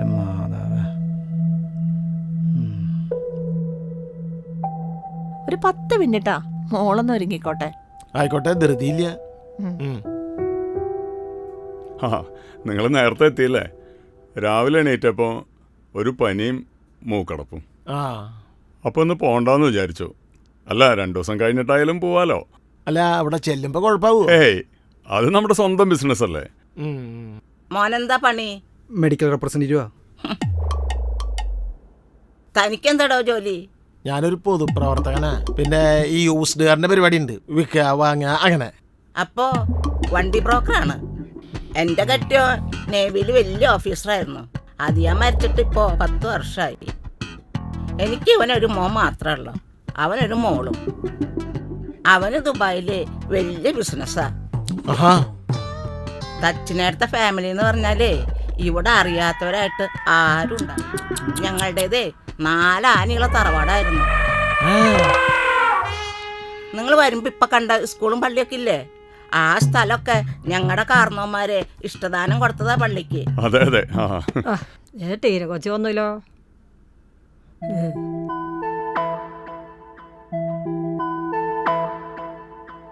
എന്റെ മാതാവ് ഒരു പത്ത് മിനിറ്റാ. മോളൊന്ന് ഒരുങ്ങിക്കോട്ടെ. ആയിക്കോട്ടെ ധൃതിയില്ല. ആ നിങ്ങൾ നേരത്തെ എത്തിയില്ലേ? രാവിലെ എണീറ്റപ്പോൾ ഒരു പനിയും മൂക്കടപ്പും. ആ. അപ്പോൾ ഒന്ന് പോണ്ടെന്ന് വിചാരിച്ചു. അല്ല രണ്ടു ദിവസം കഴിഞ്ഞിട്ടായാലും പോവാലോ? അല്ല അവിടെ ചെല്ലുമ്പോ കുഴപ്പാവോ? ഏയ് അത് നമ്മുടെ സ്വന്തം ബിസിനസ് അല്ലേ? മോനെന്താ പണി? മെഡിക്കൽ റെപ്രസെന്റേറ്റീവാ തനിക്കെന്താടോ ജോലി? ഞാനൊരു പൊതുപ്രവർത്തകനാ. പിന്നെ ഈ യൂസ്ഡ് കാരന്റെ പരിപാടി ഉണ്ട് വിൽക്കുക വാങ്ങുക അങ്ങനെ. അപ്പോ വണ്ടി ബ്രോക്കറാണ്. എന്റെ കെട്ടിയോ നേവിയിൽ വലിയ ഓഫീസറായിരുന്നു. അത് ഞാൻ മരിച്ചിട്ട് ഇപ്പോ പത്ത് വർഷമായി എനിക്ക് ഇവനൊരു മോൻ മാത്രമേ ഉള്ളൂ. അവനൊരു മോളും. അവന് ദുബായിൽ വലിയ ബിസിനസ്സാ തച്ചിനടുത്ത ഫാമിലി എന്ന് പറഞ്ഞാലേ ഇവിടെ അറിയാത്തവരായിട്ട് ആരും ഞങ്ങളുടേതേ നാലാനികളെ തറവാടായിരുന്നു. നിങ്ങൾ വരുമ്പോ ഇപ്പൊ കണ്ട സ്കൂളും പള്ളിയൊക്കെ ഇല്ലേ? ആ സ്ഥലമൊക്കെ ഞങ്ങളുടെ കാർന്നോന്മാരെ ഇഷ്ടദാനം കൊടുത്തതാ പള്ളിക്ക്. അതെ അതെ. തീരെ കൊച്ചു വന്നല്ലോ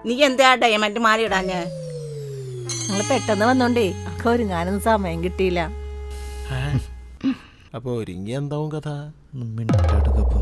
നീ എന്താ ഡയമണ്ട് മാല ഇടാഞ്ഞ്? നിങ്ങൾ പെട്ടെന്ന് വന്നോണ്ടേ ഒക്കെ ഒരുങ്ങാനൊന്നും സമയം കിട്ടിയില്ല. അപ്പൊ ഒരുങ്ങി എന്താവും കഥ? മിണ്ടാടുക്കപ്പോ